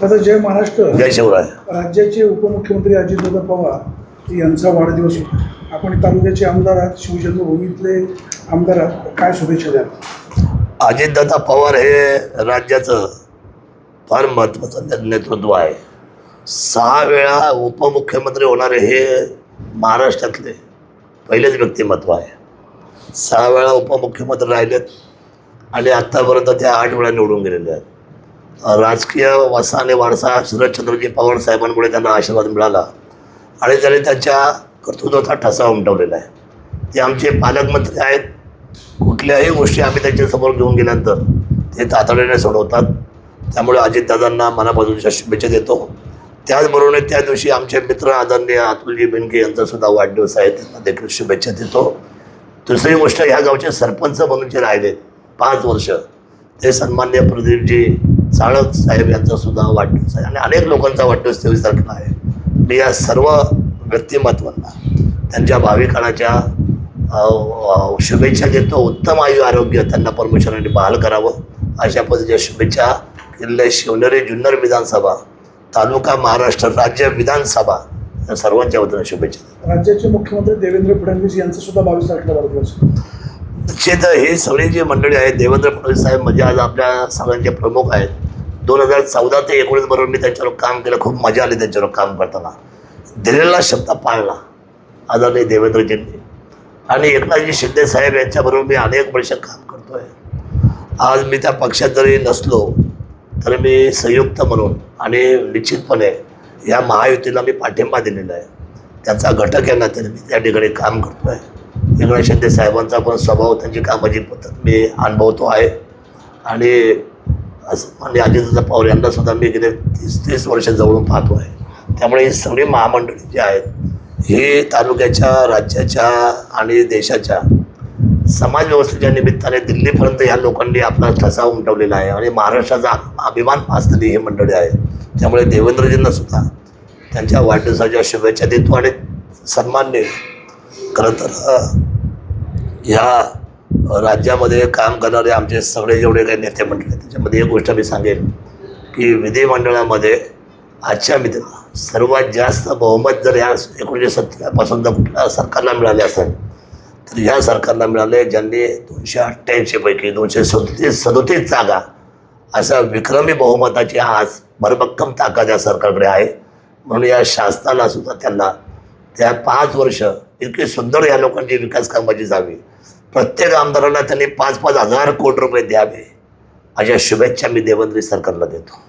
दादा जय महाराष्ट्र. जय शिवराय. राज्याचे उपमुख्यमंत्री अजितदादा पवार यांचा वाढदिवस होता. आपण तालुक्याचे आमदार आहात शिवजन्मभूमीतले आमदार आहात. काय शुभेच्छा द्याल? अजितदादा पवार हे राज्याचं फार महत्त्वाचं नेतृत्व आहे. सहा वेळा उपमुख्यमंत्री होणारे हे महाराष्ट्रातले पहिलेच व्यक्तिमत्व आहे. सहा वेळा उपमुख्यमंत्री राहिलेत आणि आत्तापर्यंत ते आठ वेळा निवडून गेलेले आहेत. राजकीय वासाने आणि वारसा शरदचंद्रजी पवार साहेबांमुळे त्यांना आशीर्वाद मिळाला. आणि त्याने त्यांच्या कर्तृत्वाचा ठसा उमटवलेला आहे. ते आमचे पालकमंत्री आहेत. कुठल्याही गोष्टी आम्ही त्यांच्यासमोर घेऊन गेल्यानंतर ते तातडीने सोडवतात. त्यामुळे अजितदादांना मनापासूनच्या शुभेच्छा देतो. त्याचबरोबर त्या दिवशी आमचे मित्र आदरणीय अतुलजी बेनके यांचासुद्धा वाढदिवस आहे. त्यांना देखील शुभेच्छा देतो. दुसरी गोष्ट ह्या गावचे सरपंच म्हणून जे राहिले पाच वर्ष ते सन्मान्य प्रदीपजी चाळक साहेब यांचा सुद्धा वाढदिवस आहे. आणि अनेक लोकांचा वाढदिवस तेवीस तारखेला आहे. मी या सर्व व्यक्तिमत्वांना त्यांच्या भावी शुभेच्छा देतो. उत्तम आयु आरोग्य त्यांना परमेश्वराने बहाल करावं. अशा पद्धतीच्या शुभेच्छा किल्ले शिवनेरी जुन्नर विधानसभा तालुका महाराष्ट्र राज्य विधानसभा या सर्वांच्या वतीनं शुभेच्छा राज्याचे मुख्यमंत्री देवेंद्र फडणवीस यांचा सुद्धा बावीस तारखेला वाढदिवस निश्चित ही सगळी जी मंडळी आहेत देवेंद्र फडणवीस साहेब म्हणजे आज आपल्या सगळ्यांचे प्रमुख आहेत. दोन हजार चौदा ते एकोणीस बरोबर मी त्यांच्यावर काम केलं खूप मजा आली त्यांच्यावर काम करताना. दिलेला शब्द पाळला आदरणीय देवेंद्रजींनी. आणि एकनाथजी शिंदे साहेब यांच्याबरोबर मी अनेक वर्ष काम करतोय. आज मी त्या पक्षात जरी नसलो तर मी संयुक्त म्हणून आणि निश्चितपणे या महायुतीला मी पाठिंबा दिलेला आहे. त्याचा घटक या नात्याने मी त्या ठिकाणी काम करतो आहे एकनाथ शिंदे साहेबांचा पण स्वभाव त्यांची कामाची पद्धत मी अनुभवतो आहे. आणि असं आणि अजितदादा पवार यांना सुद्धा मी गेले तीस तीस वर्ष जवळून पाहतो आहे. त्यामुळे ही सगळी महामंडळी जी आहेत हे तालुक्याच्या राज्याच्या आणि देशाच्या समाजव्यवस्थेच्या निमित्ताने दिल्लीपर्यंत ह्या लोकांनी आपला ठसा उमटवलेला आहे आणि महाराष्ट्राचा अभिमान असलेली ही मंडळी आहे. त्यामुळे देवेंद्रजींना सुद्धा त्यांच्या वाढदिवसाच्या शुभेच्छा देतो आणि सन्मान्य खरं तर ह्या राज्यामध्ये काम करणारे आमचे सगळे जेवढे काही नेते म्हटले आहेत. त्याच्यामध्ये एक गोष्ट मी सांगेन की विधिमंडळामध्ये आजच्या मित्र सर्वात जास्त बहुमत जर या एकोणीसशे सत्तरपासून जर कुठल्या सरकारला मिळाले असेल तर ह्या सरकारला मिळाले ज्यांनी दोनशे अठ्ठ्याऐंशीपैकी दोनशे सदतीस सदोतीस जागा अशा विक्रमी बहुमताची आज भरभक्कम ताकद या सरकारकडे आहे. म्हणून या शासनाला सुद्धा त्यांना त्या पाच वर्ष इतकी सुंदर या लोकांची विकास कामाची जावी. प्रत्येक आमदारांना त्यांनी पाच पाच हजार कोटी रुपये द्यावे. अशा शुभेच्छा मी देवेंद्र सरकारला देतो.